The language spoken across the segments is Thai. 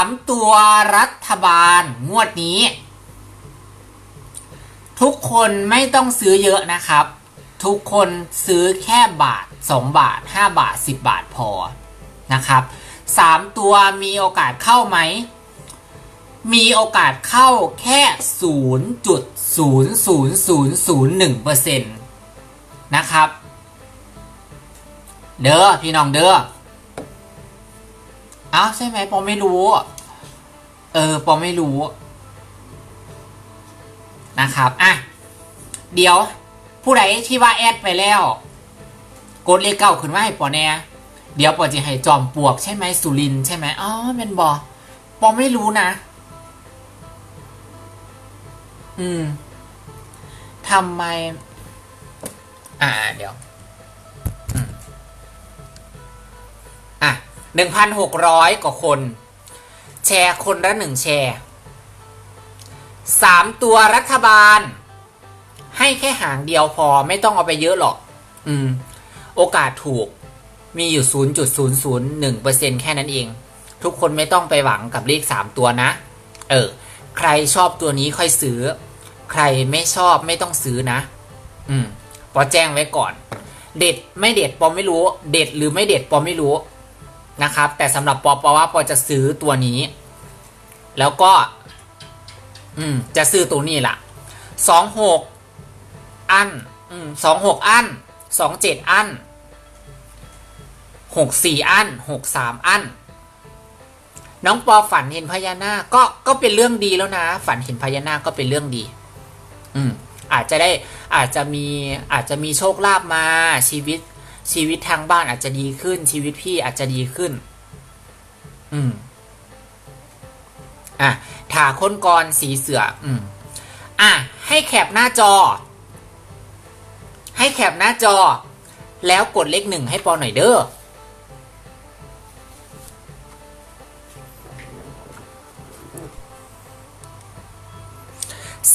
ามตัวรัฐบาลงวดนี้ ทุกคนไม่ต้องซื้อเยอะนะครับ ทุกคนซื้อแค่บาท 2 บาท 5 บาท 10 บาทพอนะครับสามตัวมีโอกาสเข้าไหม มีโอกาสเข้าแค่ 0.00001%นะครับ เด้อพี่น้องเด้อ อ้าวใช่ไหมปอไม่รู้ เออปอไม่รู้ นะครับอะเดี๋ยว ผู้ใดที่ว่าแอดไปแล้ว กดเลขเก้าขึ้นมาให้ปอแน่เดี๋ยวปอจะให้จอมปลวกใช่ไหมสุรินใช่ไหมอ๋อเป็นบอปอไม่รู้นะ อืมทำไม อ่าเดี๋ยว หนึ่งพันหกร้อยกว่าคน แชร์คนละหนึ่งแชร์สามตัวรัฐบาล ให้แค่หางเดียวพอไม่ต้องเอาไปเยอะหรอก อืม โอกาสถูกมีอยู่ 0.001%แค่นั้นเอง ทุกคนไม่ต้องไปหวังกับเลข 3 ตัวนะ เออ ใครชอบตัวนี้ค่อยซื้อ ใครไม่ชอบไม่ต้องซื้อนะ อืม ปอแจ้งไว้ก่อน เด็ดไม่เด็ดปอไม่รู้ เด็ดหรือไม่เด็ดปอไม่รู้ นะครับ แต่สำหรับปอปอว่าปอจะซื้อตัวนี้ แล้วก็ อืม จะซื้อตัวนี้ล่ะสองหกอันอืมสองหกอันสองเจ็ดอันหกสี่อันหกสามอัน น้องปอฝันเห็นพญานาคก็ก็เป็นเรื่องดีแล้วนะ ฝันเห็นพญานาคก็เป็นเรื่องดี อืม อาจจะได้อาจจะมีอาจจะมีโชคลาภมาชีวิต ชีวิตทางบ้านอาจจะดีขึ้น ชีวิตพี่อาจจะดีขึ้น อืม อะถาค้นกรสีเสือ อืม อะ ให้แคปหน้าจอ ให้แคปหน้าจอ แล้วกดเลขหนึ่งให้ปอหน่อยเด้อ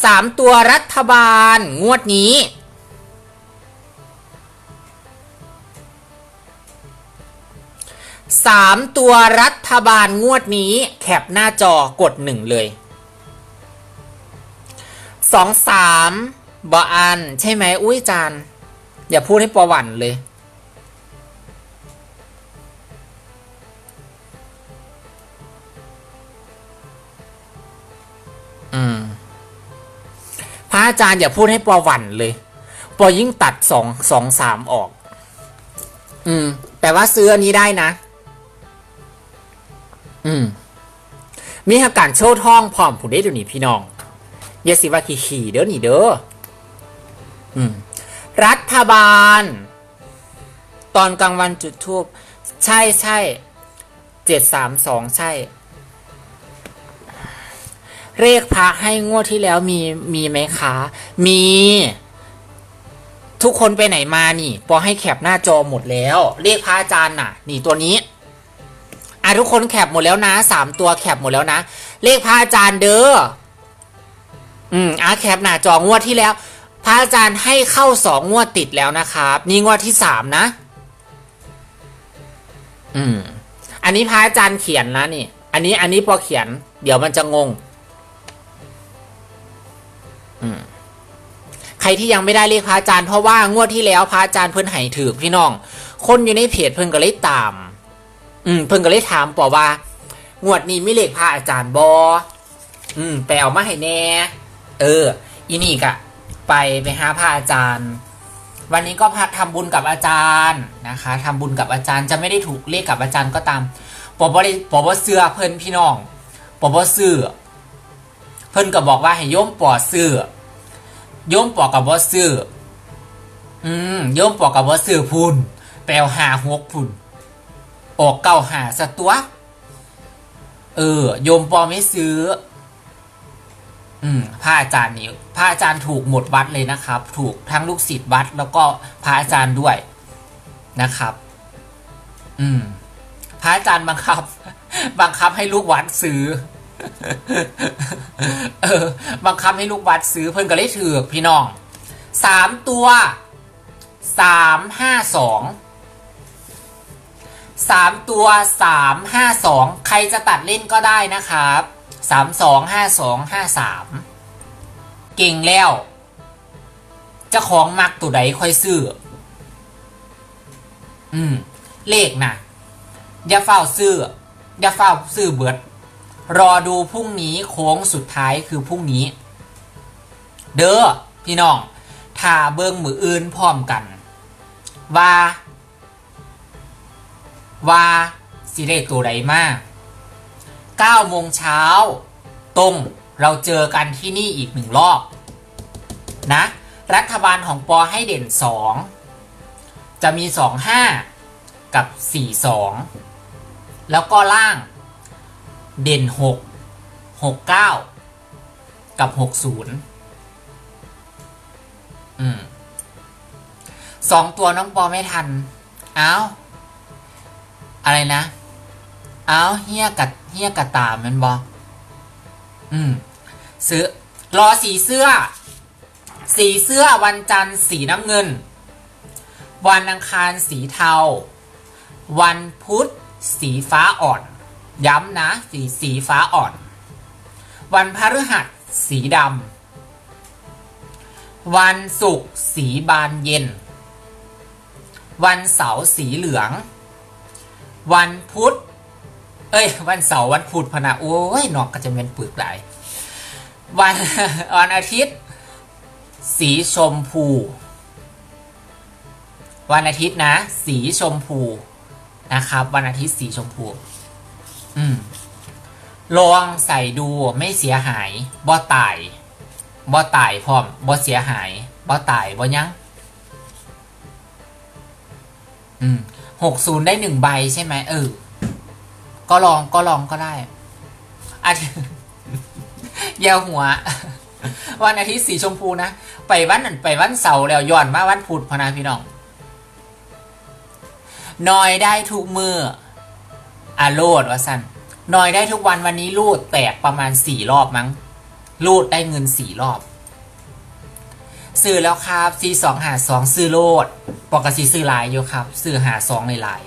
สามตัวรัฐบาลงวดนี้ สามตัวรัฐบาลงวดนี้แคปหน้าจอกดหนึ่งเลยสองสามบออัน ใช่ไหมอุ้ยจานอย่าพูดให้ประวันเลย อืม พระอาจารย์อย่าพูดให้ปอหวันเลย ปอยิ่งตัดสองสองสามออก อืม แต่ว่าซื้ออันนี้ได้นะ อืมมีอาการโชว์ท้องพร้อมผู้ได้เดี๋ยวนี้พี่น้องอย่าสิว่าขี่ขี่เด้อนี่เด้ออืมรัฐบาล ตอนกลางวันจุดทูบใช่ใช่เจ็ดสามสองใช่ เลขพระให้งวดที่แล้วมีมีไหมคะ มี ทุกคนไปไหนมานี่ ปอให้แคปหน้าจอหมดแล้ว เลขพระอาจารย์น่ะ นี่ตัวนี้ อะทุกคนแคปหมดแล้วนะสามตัวแคปหมดแล้วนะ เลขพระอาจารย์เด้ออืมอะแคปหน้าจองวดที่แล้ว พระอาจารย์ให้เข้าสองงวดติดแล้วนะครับนี่งวดที่สามนะ อืม อันนี้พระอาจารย์เขียนนะนี่ อันนี้อันนี้พอเขียน เดี๋ยวมันจะงง อืมใครที่ยังไม่ได้เลขพระอาจารย์เพราะว่างวดที่แล้วพระอาจารย์เพิ่นให้ถือพี่น้อง คนอยู่ในเพจเพิ่นก็เลยตาม อืมเพิ่นก็เลยถามปอว่า งวดนี้มีเลขพระอาจารย์บออืมไปเอามาให้แน่ เออ อีนี่กะ ไปไปหาพระอาจารย์ วันนี้ก็พักทำบุญกับอาจารย์นะคะทำบุญกับอาจารย์จะไม่ได้ถูกเลขกับอาจารย์ก็ตามปอบริปอบเสื้อเพิ่นพี่น้องปอบเสื้อเพิ่นก็บอกว่าให้โยมปอเสื้อโยมปอกับบ่ซื้ออืมโยมปอกับบ่ซื้อพุ่นแปลวหาหกพุ่น ออกเก้าหาสตัว เออ โยมปอไม่ซื้อ อืมพระอาจารย์นี่พระอาจารย์ถูกหมดวัดเลยนะครับ ถูกทั้งลูกศิษย์วัด แล้วก็พระอาจารย์ด้วยนะครับ อืมพระอาจารย์บังคับ บังคับให้ลูกวัดซื้อ เออ บังคับให้ลูกวัดซื้อเพิ่นก็เลยถือพี่น้องสามตัวสามห้าสอง สามตัวสามห้าสองใครจะตัดเล่นก็ได้นะครับสามสองห้าสองห้าสามเก่งแล้วจ้าของมักตัวใดค่อยซื้อ อืม เลขนะอย่าเฝ้าซื้อ อย่าเฝ้าซื้อเบิด รอดูพรุ่งนี้โค้งสุดท้ายคือพรุ่งนี้ เด้อพี่น้องถ้าเบิ้งมืออื่นพร้อมกัน ว่า ว่าสิได้ตัวใดมาก9โมงเช้าตรงเราเจอกันที่นี่อีกหนึ่งรอบนะ รัฐบาลของปอให้เด่น 2 จะมี 25 กับ 42 แล้วก็ล่างเด่น 6 69 กับ 60 อืมสองตัวน้องปอไม่ทัน เอ้า อะไรนะ เอ้าเฮียกัดเฮียกัดตามันบออืม ซื้อ รอสีเสื้อ สีเสื้อวันจันทร์สีน้ำเงิน วันอังคารสีเทา วันพุธสีฟ้าอ่อน ย้ำนะ สีสีฟ้าอ่อน วันพฤหัสสีดำ วันศุกร์สีบานเย็น วันเสาร์สีเหลือง วันพุธเอ้ย วันเสาร์วันพุธพะนะโอ้ยนอกก็จะเป็นปึกหลายวันวันอาทิตย์ สีชมพู วันอาทิตย์นะ สีชมพูนะครับ วันอาทิตย์สีชมพู อืมลองใส่ดูไม่เสียหายบ่ตายบ่ตายพร้อมบ่เสียหายบ่ตายบ่ยังอืม หกศูนย์ได้หนึ่งใบใช่ไหมเออ ก็ลองก็ลองก็ได้อาทิอยาหัว วันอาทิตย์สีชมพูนะ ไปวันนั้นไปวันเสาร์แล้วย้อนมาวันพุธพนาพี่น้องนอยได้ทุกมืออาโลดว่าสันนอยได้ทุกวันวันนี้รูดแตกประมาณสี่รอบมั้งรูดได้เงินสี่รอบ ซื้อแล้วครับซีสองหาสองซื้อโลดปกติซื้อหลายอยู่ครับ ซื้อหาสองหลาย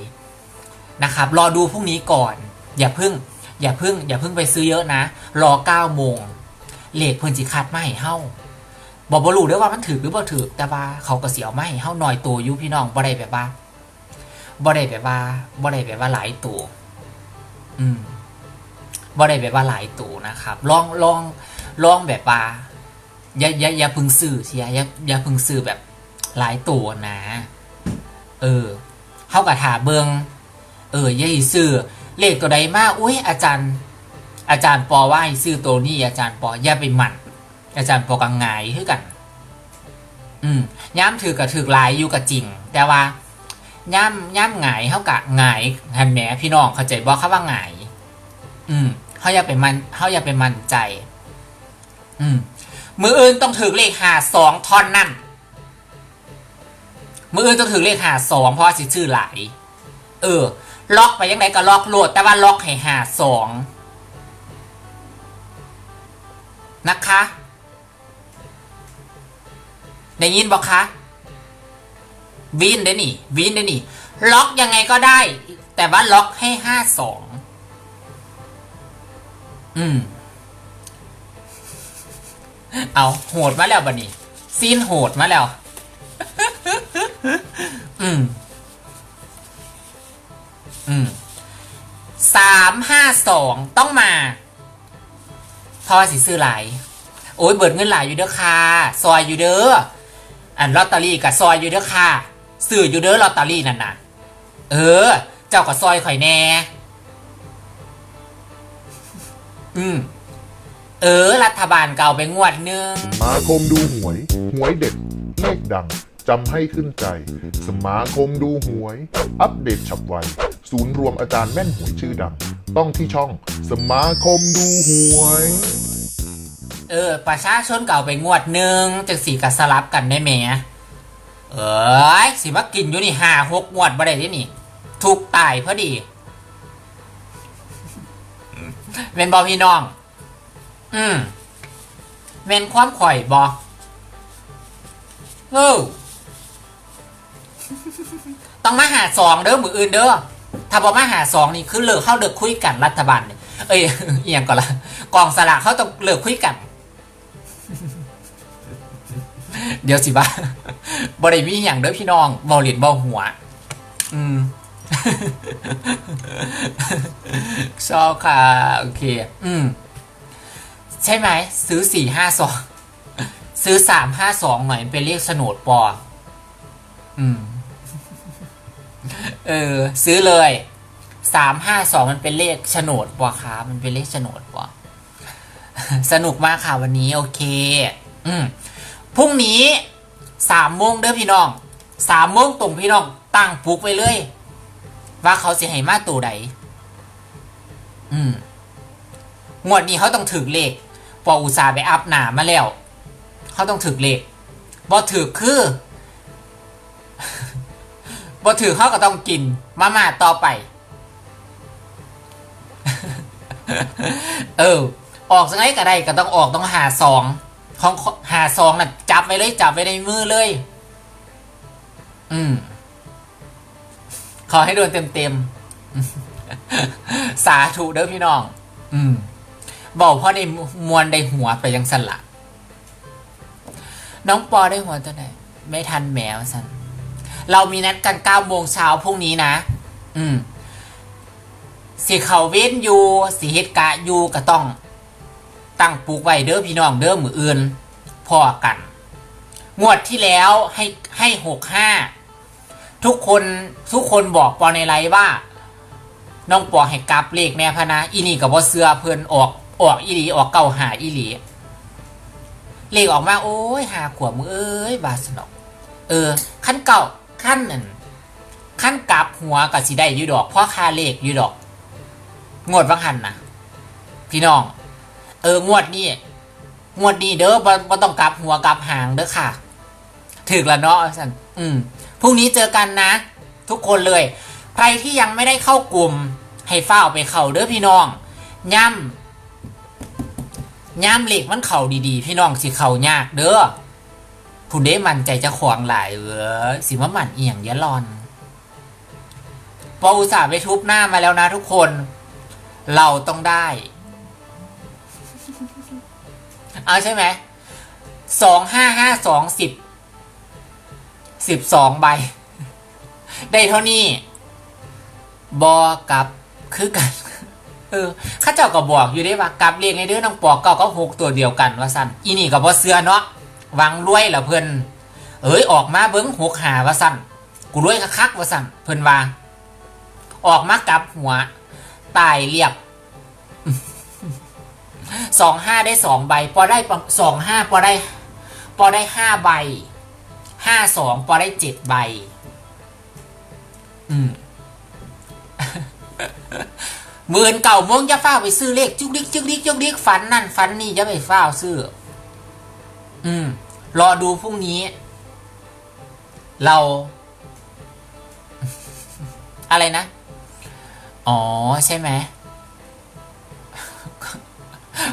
ๆนะครับ รอดูพรุ่งนี้ก่อน อย่าเพึ่ง อย่าเพึ่ง อย่าเพึ่งไปซื้อเยอะนะ รอเก้าโมงเลขเพิ่นจิคัดไม่เฮ้าบอกบรู้เด้ว่ามันถือหรือบ่ถือแต่ว่าเขาก็เสียวไม่เฮ้าหน่อยตัวยู่พี่น้องบ่ได้แบบว่าบ่ได้แบบว่าบ่ได้แบบว่าหลายตัวอืมบ่ได้แบบว่าหลายตัวนะครับ ลองลองลองแบบว่า อย่าอย่าอย่าพึ่งซื้อเสียอย่าอย่าพึ่งซื้อแบบหลายตัวนะ เออเขากับถาเบิงเอออย่าให้ซื้อเลขตัวใดมากอุ้ยอาจารย์ อาจารย์ปอว่าให้ซื้อตัวนี้อาจารย์ปออย่าไปหมั่นอาจารย์ปอกังไงคือกัน อืมย้ำถือกับถือลายอยู่กับจริง แต่ว่าย่ำย่ำหงายเขากะหงายฮันแหนพี่น้องเข้าใจบอกเขาว่าหงาย อืมเขาอย่าไปมันเขาอย่าไปมันใจ อืม มืออื่นต้องถือเลขหาสองท่อนนั่นมืออื่นต้องถือเลขหาสองเพราะสิชื่อหลาย เออ ล็อกไปยังไงก็ล็อกโหลด แต่ว่าล็อกให้หาสองนะคะได้ยินบอกคะวินได้นี่วินได้นี่ ล็อกยังไงก็ได้ แต่ว่าล็อกให้ห้าสองอืม เอาโหดมาแล้วบันนี้ซีนโหดมาแล้ว อืม อืมสามห้าสองต้องมาเพราะว่าสิซื้อหลายโอ้ยเบิดเงินหลายอยู่เด้อค่ะ ซอยอยู่เด้ออันลอตเตอรี่กับซอยอยู่เด้อค่ะซื้ออยู่เด้อลอตเตอรี่นั่นน่ะ เออ เจ้ากับซอยข่อยแน่ อืม เออ รัฐบาลเก่าไปงวดหนึง สมาคมดูหวย หวยเด็ดเลขดัง จำให้ขึ้นใจ สมาคมดูหวย อัปเดตฉับไว ศูนย์รวมอาจารย์แม่นหวยชื่อดัง ต้องที่ช่อง สมาคมดูหวย เออ ประชาชนเก่าไปงวดหนึ่งจังสีกับสลับกันได้ไหมเอ้ยสิมากินอยู่นี่ห้าหกงวดบ่ได้ที่นี่ ถูกตายพอดี เป็นบอพี่น้อง อืมเป็นความข่อยบอเออต้องมาหาสองเด้อมืออื่นเด้อถ้าบอกมาหาสองนี่คือเลิกเข้าเลิกคุยกันรัฐบาลเนี่ยเอ้ยเอียงก่อนละกองสลากเขาต้องเลิกคุยกัน เดี๋ยวสิบ้าบริมีอย่างเด้อพี่น้องบอเหรียญบอหัว อืมชอบค่ะ โอเค อืมใช่ไหม ซื้อสี่ห้าสองซื้อสามห้าสองหน่อยเป็นเลขโฉนดปออืม เออ ซื้อเลยสามห้าสองมันเป็นเลขโฉนดปะคะมันเป็นเลขโฉนดปะสนุกมากค่ะวันนี้ โอเค อืมพรุ่งนี้สามโมงเด้อพี่น้องสามโมงตรงพี่น้องตั้งปลุกไปเลย ว่าเขาสิให้มาตัวใดอืมงวดนี้เขาต้องถึกเลข ออุตสาห์ไปอัพหนามาแล้วเขาต้องถึกเลขบอถือคือบอถือเขาก็ต้องกินมาม่าต่อไป เออ ออกสังไงก็ได้ก็ต้องออกต้องหาสองของหาสองน่ะจับไว้เลยจับไว้ในมือเลย อืม ขอให้โดนเต็มเต็มๆสาธุเด้อพี่น้อง อืม บอกพ่อในมวลได้หัวไปยังสละ น้องปอได้หัวตัวไหน ไม่ทันแมวสันเรามีนัดกันเก้าโมงเช้าพรุ่งนี้นะ อืมสิเขาเว้นอยู่สิเฮ็ดกะอยู่ก็ต้อง ตั้งปลูกไว้เด้อพี่น้องเด้อมืออื่นพอกัน งวดที่แล้วให้ให้หกห้าทุกคนทุกคนบอกปอในไลฟ์ว่า น้องปอให้กลับเลขแน่พะนะอีนี่กับว่าเสื้อเพิ่นออก ออกอีหลีออกเก่าหาอีหลีเลขออกมาโอ้ยหาขวบมือเอ้ยบาสนอกเออขั้นเก่าขั้นนั่นขั้นกลับหัวกับสีได้ยู่ดอกเพราะคาเลขยู่ดอก งวดวังหันนะพี่น้อง เอองวดนี้งวดนี้เด้อบ่บ่ต้องกลับหัวกลับหางเด้อค่ะถึกแล้วเนาะสันอืมพรุ่งนี้เจอกันนะ ทุกคนเลย ใครที่ยังไม่ได้เข้ากลุ่ม ให้เฝ้าไปเข้าเด้อพี่น้อง ย่ำ ย่ำเหล็กมันเข่าดีๆ พี่น้องสิเข่ายากเด้อผู้เด้มันใจจะขวางหลายเออสิว่ามันเอียงยะรอนพออุตส่าห์ไปทุบหน้ามาแล้วนะทุกคน เราต้องได้ เอาใช่ไหมสองห้าห้าสองสิบสิบสองใบ ได้เท่านี้ บอกับคือกัน เออข้าเจ้าก็บอกอยู่ได้ว่ากลับเรียงในเด้อน้องปอกเก้าก็หกตัวเดียวกันว่าสั้นอีนี่กับบอเสือเนาะวางรวยละเพิ่นเอ้ยออกมาเบิ้งหกหาว่าสั้นกูรวยคักๆว่าสั้นเพิ่นว่าออกมากลับหัวตายเรียบสองห้าได้สองใบพอได้สองห้าพอได้พอได้ห้าใบห้าสองพอได้เจ็ดใบ อืม มื่นเก่าโมงจะฟ้าไปซื้อเลขจุกดิกจุกดิกจุกดิกฝันนั่นฝันนี่จะไปฟ้าซื้อ อืม รอดูพรุ่งนี้ เรา อะไรนะ อ๋อใช่ไหม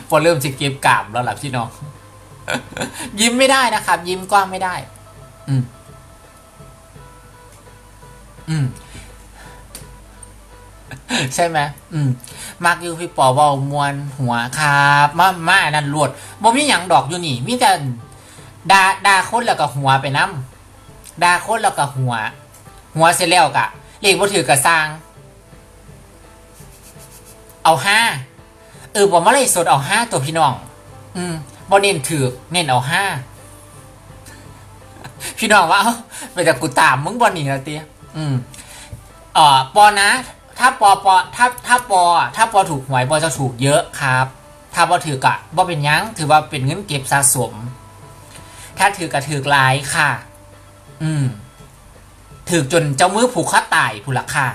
พอเริ่มจะเก็บกามแล้วล่ะพี่น้อง ยิ้มไม่ได้นะครับ ยิ้มกว้างไม่ได้ อืม อืม ใช่ไหมอืมมักอยู่พี่ปอเบามวนหัวครับมามาอันนั้นรวดบ่มีหยังดอกอยู่นี่มีแต่ดาดาคนแล้วก็หัวไปน้ำดาคนแล้วก็หัว หัวเสร็จแล้วกะเลขบ่ถือกระสร้าง เอาห้าเออผมมาเลยสดเอาห้าตัวพี่น้อง อืมบอเน้นถือเน้นเอาห้าพี่น้องว่าเอ้าไปแต่กูตามมึงบอลนี่นะเตี้ยอืมอ่อปอนะ ถ้าปอปอถ้าถ้าปอถ้าปอถูกหวยปอจะถูกเยอะครับ ถ้าปอถือกะบอเป็นยังถือว่าเป็นเงินเก็บสะสม ถ้าถือกะถือกหลายค่ะ อืมถือจนเจ้ามือผูกข้าตายผู้ละค่ะ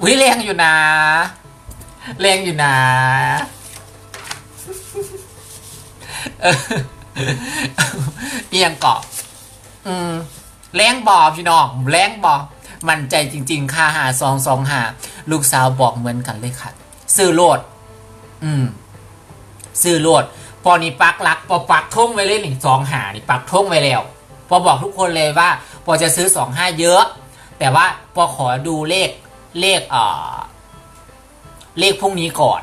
อุ้ยแรงอยู่นะแรงอยู่นะเออเอียงเกาะอืม แรงบอพี่น้องแรงบอมั่นใจจริง ๆ ค่าหาซองซองหาลูกสาวบอกเหมือนกันเลยค่ะ ซื้อโลด อืม ซื้อโลด พอนี่ปักหลัก พอปักทงไว้เลยนี่สองหานี่ปักทงไว้แล้ว พอบอกทุกคนเลยว่า พอจะซื้อสองห้าเยอะ แต่ว่าพอขอดูเลขเลขเอ่อเลขพรุ่งนี้ก่อน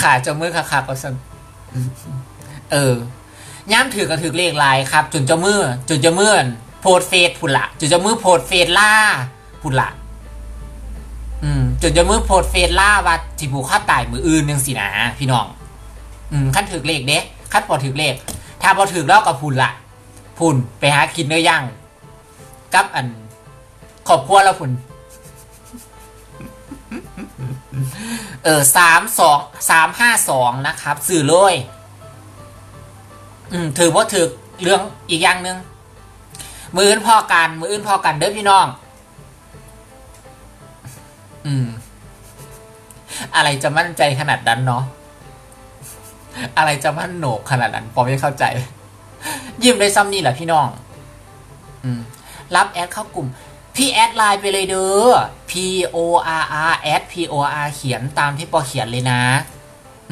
ขาจะมือขาขาก็สันเออ ย่ามถือก็ถือเลขลายครับ จนจะมือจนจะมือนโพดเฟสผุนละจนจะมือโพดเฟสล่าผุนละอืมจนจะมือโพดเฟสล่าว่าที่ผูกข้าตายมืออื่นยังสินะพี่น้อง อืมขั้นถือเลขเด้ขั้นพอถือเลข ถ้าพอถือแล้วกับผุนละผุนไปหากินเนื้อย่างกับอันขอบคัวแล้วผุนเออสามสองสามห้าสองนะครับ สื่อเลย อืมถือว่าถือเรื่องอีกอย่างหนึ่งมืออื่นพอกัน มืออื่นพอกันเด้อพี่น้อง อืม อะไรจะมั่นใจขนาดนั้นเนาะอะไรจะมั่นโหนกขนาดนั้นผมไม่เข้าใจ ยิ้มได้ซ้ำนี่แหละพี่น้อง อืม รับแอดเข้ากลุ่ม พี่แอดไลน์ไปเลยเด้อ P O R R แอด P O R เขียนตามที่ปอเขียนเลยนะ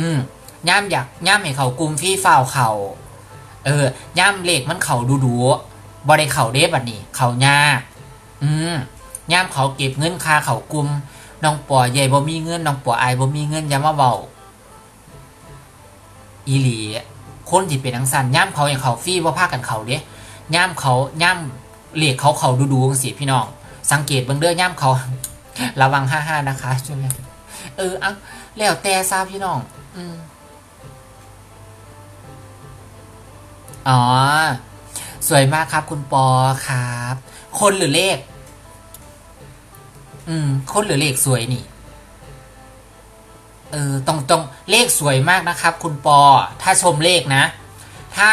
อืมย่ามอยากย่ามให้เขากลุ่มพี่ฝ่าวเขา เออย่ามเลขมันเขาดูดูบริเขาเด้บัดนี้เขายากอืมย่ามเขาเก็บเงินคาเขากลุมน้องปอใหญ่บ่มีเงินน้องปออายบ่มีเงินอย่ามาเบาอีหลีคนที่เป็นทังสันย่ามเขาอย่างเขาฟรีว่าพากันเขาเด้ย่ามเขาย่ามเลขเขาเขาดูดูๆสิพี่น้องสังเกตเบื้องเด้อย่ามเขา ระวังห้าห้านะคะช่วงนี้เออเอาแล้วแต่ทราบพี่น้อง อืม อ๋อ สวยมากครับ คุณปอครับ คนหรือเลข อืม คนหรือเลขสวยนี่ เออตรงตรงเลขสวยมากนะครับ คุณปอ ถ้าชมเลขนะ ถ้า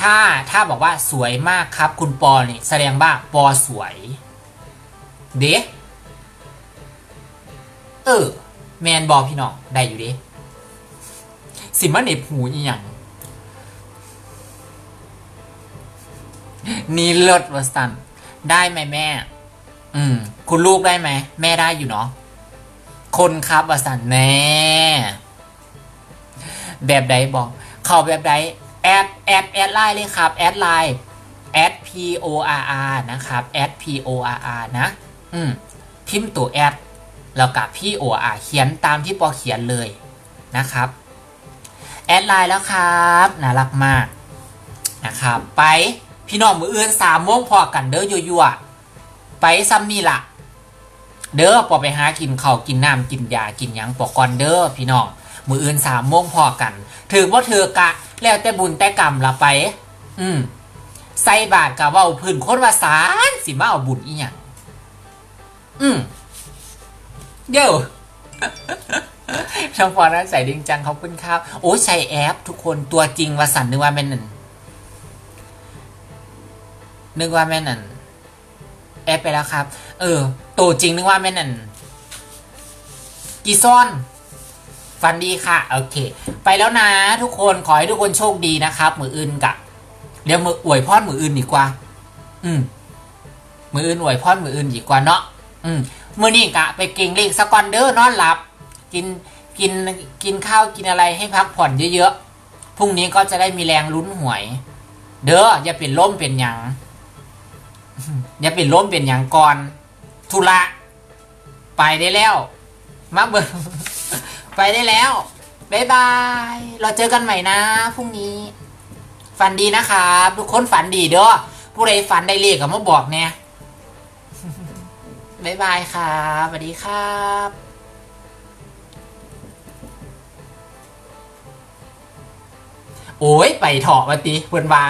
ถ้าถ้าบอกว่าสวยมากครับ คุณปอนี่แสดงว่าปอสวย เด้เออ แมนบอพี่น้องได้อยู่เด้สิมาเหน็บหูอีหยัง นี่เลิศวสันได้ไหมแม่ อืม คุณลูกได้ไหม แม่ได้อยู่เนาะคนครับวสันแน่แบบใดบอกเข้าแบบใดแอดแอดแอดไลน์เลยครับแอดไลน์แอด P O R R นะครับแอด P O R R นะ อืมพิมพ์ตัวแอดแล้วกับพี่โออาเขียนตามที่ปอเขียนเลยนะครับ แอดไลน์แล้วครับ น่ารักมากนะครับ ไป พี่น้องมืออื่นสามโมงพอกันเด้อยั่วๆไปซัมนี่ละเด้อปอไปหากินข้าวกินน้ำกินยากินยังปอก่อนเด้อพี่น้องมืออื่นสามโมงพอกันถือว่าเธอกะ แล้วแต่บุญแต่กรรมละไป อืมใส่บาทกะว่าพื้นคนว่าสารสิมาเอาบุญอีหยังอืมเดี๋ยวช่างพอนั้นใส่ดิงจังขอบคุณครับ โอ้ใช้แอป ทุกคนตัวจริงว่าสันนึกว่าแม่นนั่น นึกว่าแม่นนั่นแอปไปแล้วครับ เออ ตัวจริงนึกว่าแม่นนั่นกีซ่อน ฟันดีค่ะ โอเค ไปแล้วนะ ทุกคนขอให้ทุกคนโชคดีนะครับ มืออื่นกะเดี๋ยวมืออวยพรมืออื่นดีกว่า อืม มืออื่นอวยพรมืออื่นดีกว่าเนาะอืมมื่อนี้กะ ไปเก่งเลขสกอนเดอร์นอนหลับ กินกินกินข้าวกินอะไรให้พักผ่อนเยอะๆพรุ่งนี้ก็จะได้มีแรงลุ้นหวย เด้ออย่าเป็นล้มเป็นหยัง อย่าเป็นล้มเป็นหยังก่อนธุระไปได้แล้ว มาเบิร์ไปได้แล้วบ๊ายบาย เราเจอกันใหม่นะพรุ่งนี้ ฝันดีนะครับทุกคนฝันดีเด้อผู้ใดฝันได้เลขก็มาบอกเนี่ยบ๊ายบายครับสวัสดีครับโอ้ยไปเถาะมาติเพื่อนว่า